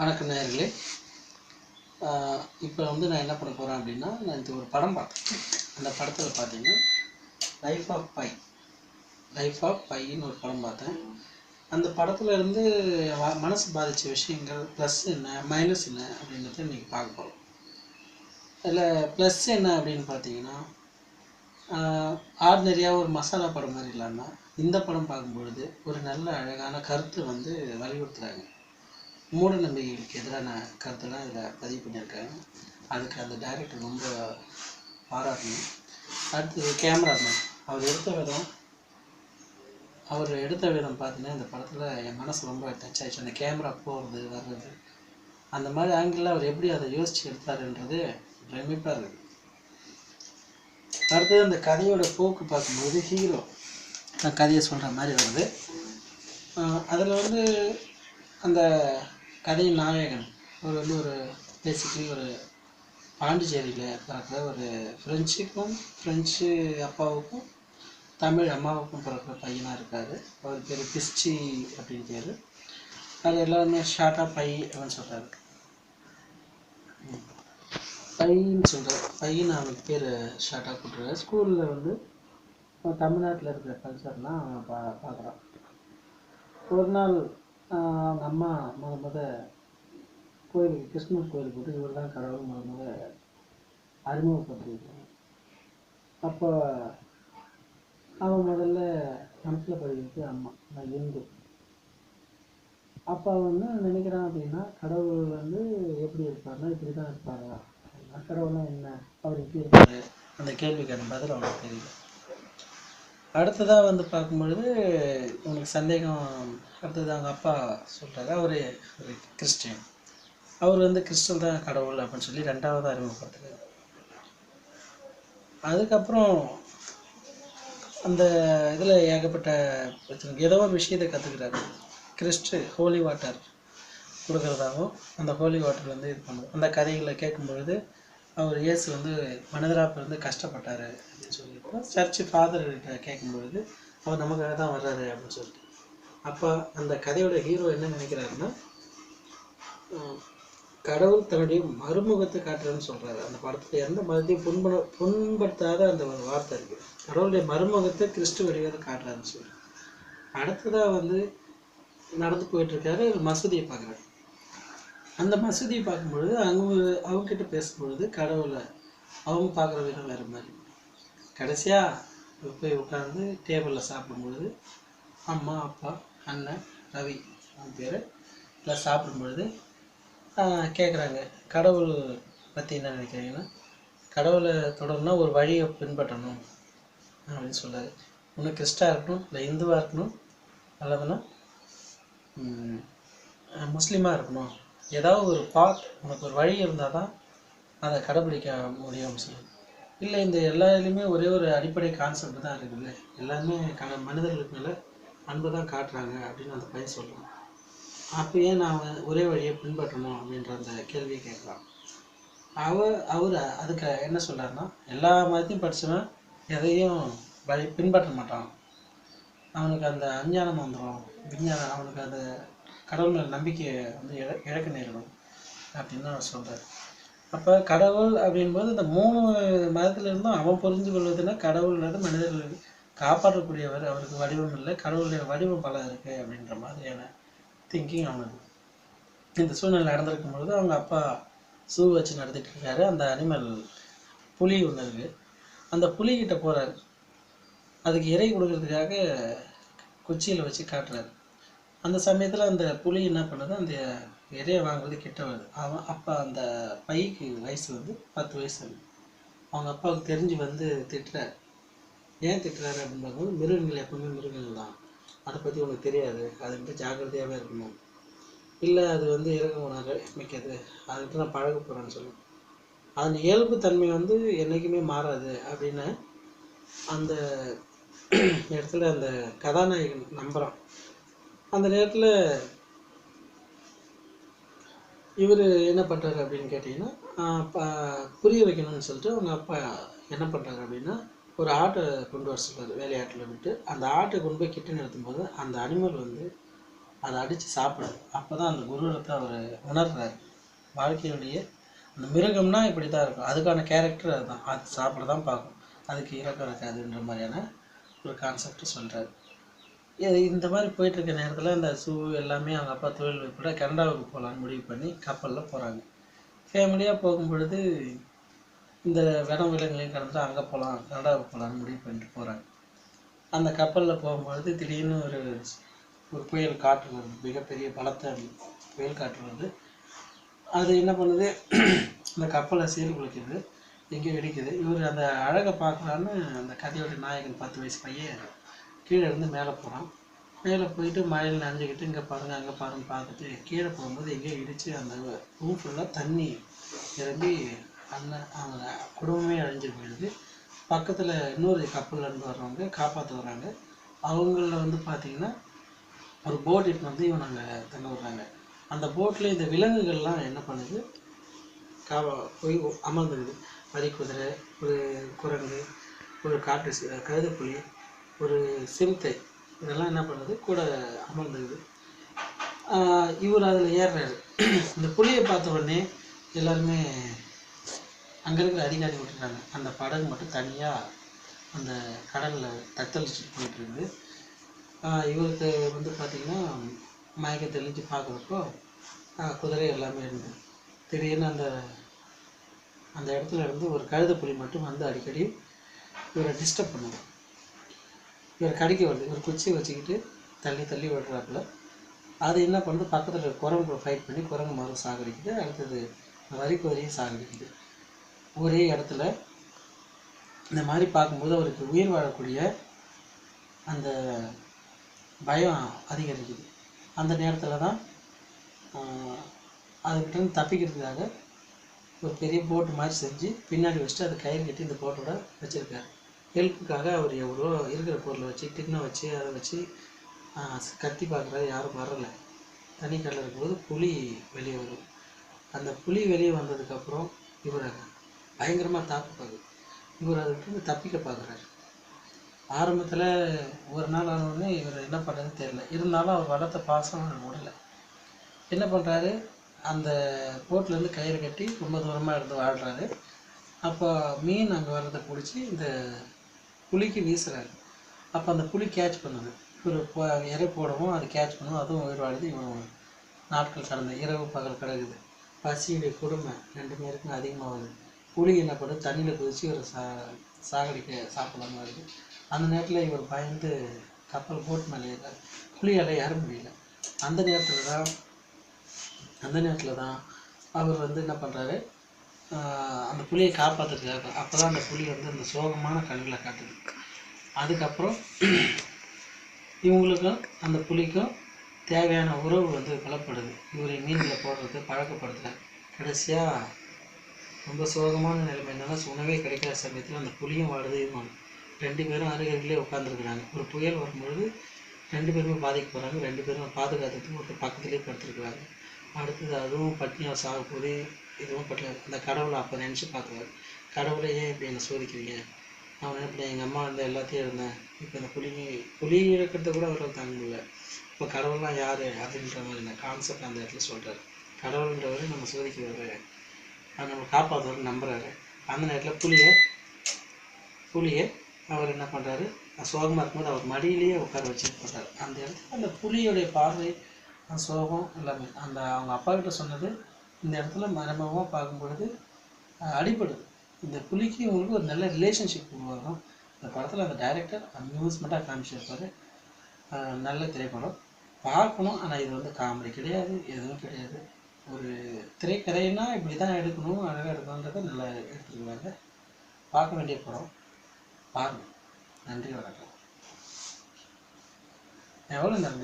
வணக்கம் நேர்களே இப்போ வந்து நான் என்ன பண்ண போகிறேன் அப்படின்னா நான் இது ஒரு படம் பார்த்தேன் அந்த படத்தில் பார்த்தீங்கன்னா life of Pi life of பைன்னு ஒரு படம் பார்த்தேன். அந்த படத்தில் இருந்து மனசு பாதித்த விஷயங்கள் ப்ளஸ் என்ன மைனஸ் என்ன அப்படின்றத இன்றைக்கி பார்க்க போகிறோம் அதில் ப்ளஸ் என்ன அப்படின்னு பார்த்தீங்கன்னா ஆர்டினரியாக ஒரு மசாலா படம் மாதிரி இல்லாமல் இந்த படம் பார்க்கும்பொழுது ஒரு நல்ல அழகான கருத்து வந்து வலியுறுத்துகிறாங்க மூட நம்பிக்கைகளுக்கு எதிரான கருத்தெல்லாம் இதில் பதிவு பண்ணியிருக்காங்க. அதுக்கு அந்த டைரக்டர் ரொம்ப பாராட்டணும். அடுத்தது கேமராமேன் அவர் எடுத்த விதம் அவர் எடுத்த விதம் பார்த்தீங்கன்னா இந்த படத்தில் என் மனசு ரொம்ப டச் ஆகிடுச்சு அந்த கேமரா போகிறது வர்றது அந்த மாதிரி ஆங்கிளில் அவர் எப்படி அதை யோசித்து எடுத்தாருன்றது பிரமிப்பாக இருக்குது. அடுத்தது அந்த கதையோட போக்கு பார்க்கும்போது ஹீரோ நான் கதையை சொல்கிற மாதிரி வருது. அதில் வந்து அந்த கதையின் நாயகன். அவர் வந்து ஒரு பேசிக்கலி ஒரு பாண்டிச்சேரியில் பிறக்கிற ஒரு ஃப்ரெஞ்சுக்கும் ஃப்ரெஞ்சு அப்பாவுக்கும் தமிழ் அம்மாவுக்கும் பிறக்கிற பையனாக இருக்கார். அவர் பேர் பிஸ்டி அப்படின்னு பேர். அது எல்லாருமே ஷார்ட்டாக பை அப்படின்னு சொல்கிறாரு பையன்னு சொல்கிறார் பையன் அவனுக்கு பேர் ஷார்ட்டாக கொடுத்துருக்காரு. ஸ்கூலில் வந்து தமிழ்நாட்டில் இருக்கிற கல்ச்சர்லாம் அவன் பா பார்க்குறான். ஒரு நாள் அவங்க அம்மா முத முத கோயிலுக்கு கிருஷ்ணர் கோயிலுக்கு போட்டு இவர் தான் கடவுள் முத முத அறிமுகப்படுத்திருக்காங்க அப்போ அவன் முதல்ல மனசில் படிக்கிறது அம்மா நான் இந்து. அப்போ வந்து நினைக்கிறான் அப்படின்னா கடவுள் வந்து எப்படி இருப்பாருன்னா இப்படி தான் இருப்பாரா கடவுள்னா என்ன? அவர் இப்படி இருப்பாரு? அந்த கேள்விக்கான பதில் அவனுக்கு தெரியல. அடுத்ததாக வந்து பார்க்கும்பொழுது உனக்கு சந்தேகம் அடுத்தது அவங்க அப்பா சொல்கிறாரு அவர் ஒரு கிறிஸ்டியன். அவர் வந்து கிறிஸ்டல் தான் கடவுள் அப்படின்னு சொல்லி ரெண்டாவது அறிமுகப்படுத்துறாரு அதுக்கப்புறம் அந்த இதில் ஏகப்பட்ட பிரச்சனை ஏதோ ஒரு விஷயத்தை கற்றுக்கிறாரு கிறிஸ்டு ஹோலி வாட்டர் கொடுக்குறதாகவும் அந்த ஹோலி வாட்டர் வந்து இது பண்ணுவோம் அந்த கதைகளை கேட்கும்பொழுது அவர் இயேசு வந்து மனிதராக பிறந்து கஷ்டப்பட்டார் அப்படின்னு சொல்லிட்டு சர்ச்சு ஃபாதர்கிட்ட கேட்கும்பொழுது அவர் நமக்காக தான் வர்றாரு அப்படின்னு சொல்லிட்டு. அப்போ அந்த கதையோட ஹீரோ என்ன நினைக்கிறாருன்னா கடவுள் தன்னுடைய மறுமுகத்தை காட்டுறேன்னு சொல்கிறாரு அந்த படத்தில் எந்த மதத்தையும் புண்பட புண்படுத்தாத அந்த ஒரு வார்த்தை இருக்குது கடவுளுடைய மறுமுகத்தை கிறிஸ்து வடிவத்தை காட்டுறாருன்னு சொல்லி அடுத்ததாக வந்து நடந்து போயிட்டு இருக்காரு ஒரு மசூதியை பார்க்குறாரு. அந்த மசூதியை பார்க்கும்பொழுது அவங்க அவங்கக்கிட்ட பேசும்பொழுது கடவுளை அவங்க பார்க்குற விதம் வேறு மாதிரி. கடைசியாக போய் உட்காந்து டேபிளில் சாப்பிடும்பொழுது அம்மா அப்பா அண்ணன் ரவி அவன் பேர் எல்லாம் சாப்பிடும்பொழுது கேட்குறாங்க கடவுள் பற்றி என்ன நினைக்கிறீங்கன்னா கடவுளை தொடர்னா ஒரு வழியை பின்பற்றணும் அப்படின்னு சொல்லாரு ஒன்று கிறிஸ்டாக இருக்கணும் இல்லை இந்துவாக இருக்கணும் அல்லதுன்னா முஸ்லீமாக இருக்கணும். ஏதாவது ஒரு பாத் உனக்கு ஒரு வழி இருந்தால் தான் அதை கடைப்பிடிக்க முடியும் சொல்லி. இல்லை இந்த எல்லாத்துலேயுமே ஒரே ஒரு அடிப்படை கான்செப்ட் தான் இருக்குதுல்ல எல்லாருமே கட மனிதர்களுக்கு மேலே அன்பு தான் காட்டுறாங்க அப்படின்னு அந்த பையன் சொல்கிறான் அப்பயே நான் ஒரே வழியை பின்பற்றணும் அப்படின்ற அந்த கேள்வியை கேட்குறான். அவர் அவர் அதுக்கு என்ன சொல்கிறாருன்னா எல்லா மதத்தையும் படித்தவன் எதையும் வழி பின்பற்ற மாட்டான். அவனுக்கு அந்த அஞ்ஞானம் வந்துடும் விஞ்ஞானம் அவனுக்கு அந்த கடவுள் மேல் நம்பிக்கையை வந்து இழ இழக்க நேரிடும். அப்படின்னு அவர் சொல்கிறேன் அப்போ கடவுள் அப்படின்போது இந்த மூணு மதத்துல இருந்தும் அவன் புரிந்து கொள்வதுன்னா கடவுள்ன்றது மனிதர்கள் காப்பாற்றக்கூடியவர் அவருக்கு வடிவம் இல்லை. கடவுளுடைய வடிவம் பல இருக்குது அப்படின்ற மாதிரியான திங்கிங் அவனுக்கு இந்த சூழ்நிலை நடந்திருக்கும் பொழுது அவங்க அப்பா சூ வச்சு நடத்திட்டு இருக்காரு. அந்த அனிமல் புலி ஒன்று இருக்கு. அந்த புலிகிட்ட போகிறாரு அதுக்கு இறை கொடுக்கறதுக்காக குச்சியில் வச்சு காட்டுறாரு. அந்த சமயத்தில் அந்த புலி என்ன பண்ணுது? அந்த இறைய வாங்குறது கிட்ட வருது. அவன் அப்போ அந்த பைக்கு வயசு வந்து பத்து வயசு அவங்க அப்பாவுக்கு தெரிஞ்சு வந்து திட்டுறாரு. ஏன் திட்டுறாரு அப்படின்னு பார்க்கும்போது மிருகங்கள் எப்பவுமே மிருகங்கள் தான். அதை பற்றி உனக்கு தெரியாது. அதுக்கிட்ட ஜாக்கிரதையாகவே இருக்கணும். இல்லை அது வந்து இறக்க உணர மிக்கது அதுக்கிட்ட நான் பழக போகிறேன்னு சொல்லுவேன் அதன் இயல்பு தன்மை வந்து என்றைக்குமே மாறாது அப்படின்னு அந்த இடத்துல அந்த கதாநாயகன் நம்புகிறான் அந்த நேரத்தில் இவர் என்ன பண்ணுறாரு அப்படின்னு கேட்டிங்கன்னா புரிய வைக்கணும்னு சொல்லிட்டு அவங்க அப்பா என்ன பண்ணுறாரு அப்படின்னா ஒரு ஆட்டை கொண்டு வர சொல்கிறார் வேலையாட்டில் விட்டு. அந்த ஆட்டை கொண்டு போய் கிட்ட நிறுத்தும் போது அந்த அனிமல் வந்து அதை அடித்து சாப்பிடுது. அப்போ தான் அந்த குருரத்தை அவர் உணர்றாரு. வாழ்க்கையுடைய அந்த மிருகம்னா இப்படி தான் இருக்கும். அதுக்கான கேரக்டர் அதுதான். அது சாப்பிட தான் பார்க்கும். அதுக்கு இறக்கம் இருக்காதுன்ற மாதிரியான ஒரு கான்செப்ட் சொல்கிறாரு இந்த மாதிரி போயிட்டு இருக்க நேரத்தில் இந்த ஷூ எல்லாமே அவங்க அப்பா தொழில் வைப்பட கனடாவுக்கு போகலான்னு முடிவு பண்ணி கப்பலில் போகிறாங்க ஃபேமிலியாக போகும் பொழுது இந்த வனம் விலங்குகளையும் கடந்துட்டு அங்கே போகலாம் கனடாவுக்கு போகலான்னு முடிவு பண்ணிட்டு போகிறாங்க அந்த கப்பலில் போகும்பொழுது திடீர்னு ஒரு ஒரு புயல் காற்று வருது மிகப்பெரிய பலத்த புயல் காற்று வருது. அது என்ன பண்ணுது? அந்த கப்பலை சீர் குளிக்கிறது எங்கேயோ வெடிக்குது இவர் அந்த அழகை பார்க்கலான்னு அந்த கதையோட நாயகன் பத்து வயசு பையன் கீழே இருந்து மேலே போகிறான் மேலே போயிட்டு மழையில் நனைஞ்சிக்கிட்டு இங்கே பாருங்க அங்கே பாருங்க பார்த்துட்டு கீழே போகும்போது எங்கேயோ இடித்து அந்த ரூம் ஃபுல்லாக தண்ணி நிரம்பி அண்ணன் அவங்க குடும்பமே அழிஞ்சு போயிடுது. பக்கத்தில் இன்னொரு கப்பல்லேருந்து வர்றவங்க காப்பாற்ற வராங்க அவங்கள வந்து பார்த்தீங்கன்னா ஒரு போட் இட்டு வந்து இவன் அங்கே தங்க விடுறாங்க. அந்த போட்டில் இந்த விலங்குகள்லாம் என்ன பண்ணுது? காவ போய் அமர்ந்துடுது வரி குதிரை ஒரு குரங்கு ஒரு காட்டு சி- கழுதைப்புலி ஒரு சிறுத்தை இதெல்லாம் என்ன பண்ணுது? கூட அமர்ந்துக்குது இவர் அதில் ஏறுறாரு. இந்த புலியை பார்த்த உடனே எல்லாருமே அங்கே இருக்கிற அதிகாரி விட்டுறாங்க அந்த படகு மட்டும் தனியாக அந்த கடலில் தத்தளிச்சுட்டு போயிட்டு இருக்குது இவருக்கு வந்து பார்த்திங்கன்னா மயக்க தெளிஞ்சு பார்க்குறப்போ குதிரை எல்லாமே இருந்தது. திடீர்னு அந்த அந்த இடத்துல இருந்து ஒரு கழுத புலி மட்டும் வந்து அடிக்கடி இவரை டிஸ்டர்ப் பண்ணுது. இவர் கடிக்க வருது. இவர் குச்சியை வச்சுக்கிட்டு தள்ளி தள்ளி விடுறாப்புல அது என்ன பண்ணுது பக்கத்தில் குரங்கு ஃபைட் பண்ணி குரங்கு மரம் சாகடிக்குது. அடுத்தது வரி சாகடிக்குது. ஒரே இடத்துல இந்த மாதிரி பார்க்கும்போது அவருக்கு உயிர் வாழக்கூடிய அந்த பயம் அதிகரிக்குது. அந்த நேரத்தில் தான் அதுக்கிட்டேருந்து அதுக்கிட்ட தப்பிக்கிறதுக்காக ஒரு பெரிய போட்டு மாதிரி செஞ்சு பின்னாடி வச்சுட்டு அதை கயிறு கட்டி இந்த போட்டோட வச்சுருக்காரு. ஹெல்ப்புக்காக அவர் எவ்வளோ இருக்கிற பொருளை வச்சு டின்னை வச்சு அதை வச்சு கத்தி பார்க்குறாரு யாரும் வரல. தனி கடலில் இருக்கும்போது புலி வெளியே வரும். அந்த புலி வெளியே வந்ததுக்கப்புறம் இவரை பயங்கரமாக தாக்க இவர் அதுக்கு தப்பிக்க பார்க்குறாரு ஆரம்பத்தில் ஒரு நாள் ஆனவுடனே இவர் என்ன பண்ணுறதுன்னு தெரியல. இருந்தாலும் அவர் வளர்த்த பாசம் விடலை என்ன பண்ணுறாரு அந்த போட்லேருந்து கயிறு கட்டி ரொம்ப தூரமாக எடுத்து வாழ்கிறாரு அப்போ மீன் அங்கே வர்றதை பிடிச்சி இந்த புளிக்கு வீசுறாரு. அப்போ அந்த புலி கேட்ச் பண்ணுது. இவர் இறை போடவும் அது கேட்ச் பண்ணவும் அதுவும் உயிர் வாழுது இவன் நாட்கள் கடந்த இரவு பகல் கிடக்குது. பசியுடைய கொடுமை ரெண்டு பேருக்கும் அதிகமாகுது. புலி என்ன பண்ணுது? தண்ணியில் குதிச்சு இவர் சா சாகடிக்க சாப்பிடலாம் வருது அந்த நேரத்தில் இவர் பயந்து கப்பல் போட் மேலே ஏறாரு. புலியால் ஏற முடியல. அந்த நேரத்தில் தான் அந்த நேரத்தில் தான் அவர் வந்து என்ன பண்ணுறாரு அந்த புலியை காப்பாற்றுறதுக்காக அப்போ தான் அந்த புலி வந்து அந்த சோகமான கண்களை காட்டுது. அதுக்கப்புறம் இவங்களுக்கும் அந்த புலிக்கும் தேவையான உறவு வந்து பலப்படுது. இவரை மீன்களை போடுறது பழக்கப்படுத்துகிறார் கடைசியாக ரொம்ப சோகமான நிலைமை என்னன்னா உணவே கிடைக்காத சமயத்தில் அந்த புளியும் வாடுது இவங்க ரெண்டு பேரும் அருகருகிலே உட்காந்துருக்குறாங்க ஒரு புயல் வரும்பொழுது ரெண்டு பேருமே பாதிக்கப்படுறாங்க ரெண்டு பேரும் பாதுகாத்துக்கு ஒரு பக்கத்துலேயே படுத்துருக்குறாங்க. அடுத்தது அதுவும் பட்னியாக சாக போது இதுவும் பட்டு அந்த கடவுளை அப்போ நினச்சி பார்க்குறாரு. கடவுளை ஏன் இப்படி என்னை சோதிக்கிறீங்க? நான் நினைப்பேன் எங்கள் அம்மா வந்து எல்லாத்தையும் இருந்தேன் இப்போ இந்த புலி புலி இழக்கிறத கூட அவரால் தாங்க முடியல. இப்போ கடவுள்லாம் யார்? அப்படின்ற மாதிரி இந்த கான்செப்ட் அந்த இடத்துல சொல்கிறார் கடவுள்ன்றவர் நம்ம சோதிக்கிறவர் அவர் நம்ம காப்பாற்றுவார் நம்புறாரு. அந்த நேரத்தில் புலியை புலியை அவர் என்ன பண்ணுறாரு சோகமாக இருக்கும்போது அவர் மடியிலேயே உட்கார வச்சு பண்ணுறாரு அந்த இடத்துல அந்த புலியோடைய பார்வை அந்த சோகம் எல்லாமே. அந்த அவங்க அப்பா கிட்ட சொன்னது இந்த இடத்துல மரபமாக பார்க்கும்பொழுது அஹ், அடிபடுது இந்த புலிக்கு உங்களுக்கு ஒரு நல்ல ரிலேஷன்ஷிப் உருவாகும். இந்த படத்தில் அந்த டைரக்டர் அம்யூஸ்மெண்ட்டாக காமிச்சிருப்பாரு. நல்ல திரைப்படம். பார்க்கணும் ஆனால் இது வந்து காமெடி கிடையாது எதுவும் கிடையாது. ஒரு திரைக்கதைன்னா இப்படி தான் எடுக்கணும் அழகாக எடுக்கணுன்றதை நல்லா எடுத்துருக்காங்க பார்க்க வேண்டிய படம். பாருங்கள் நன்றி வணக்கம். எவ்வளோ நன்றி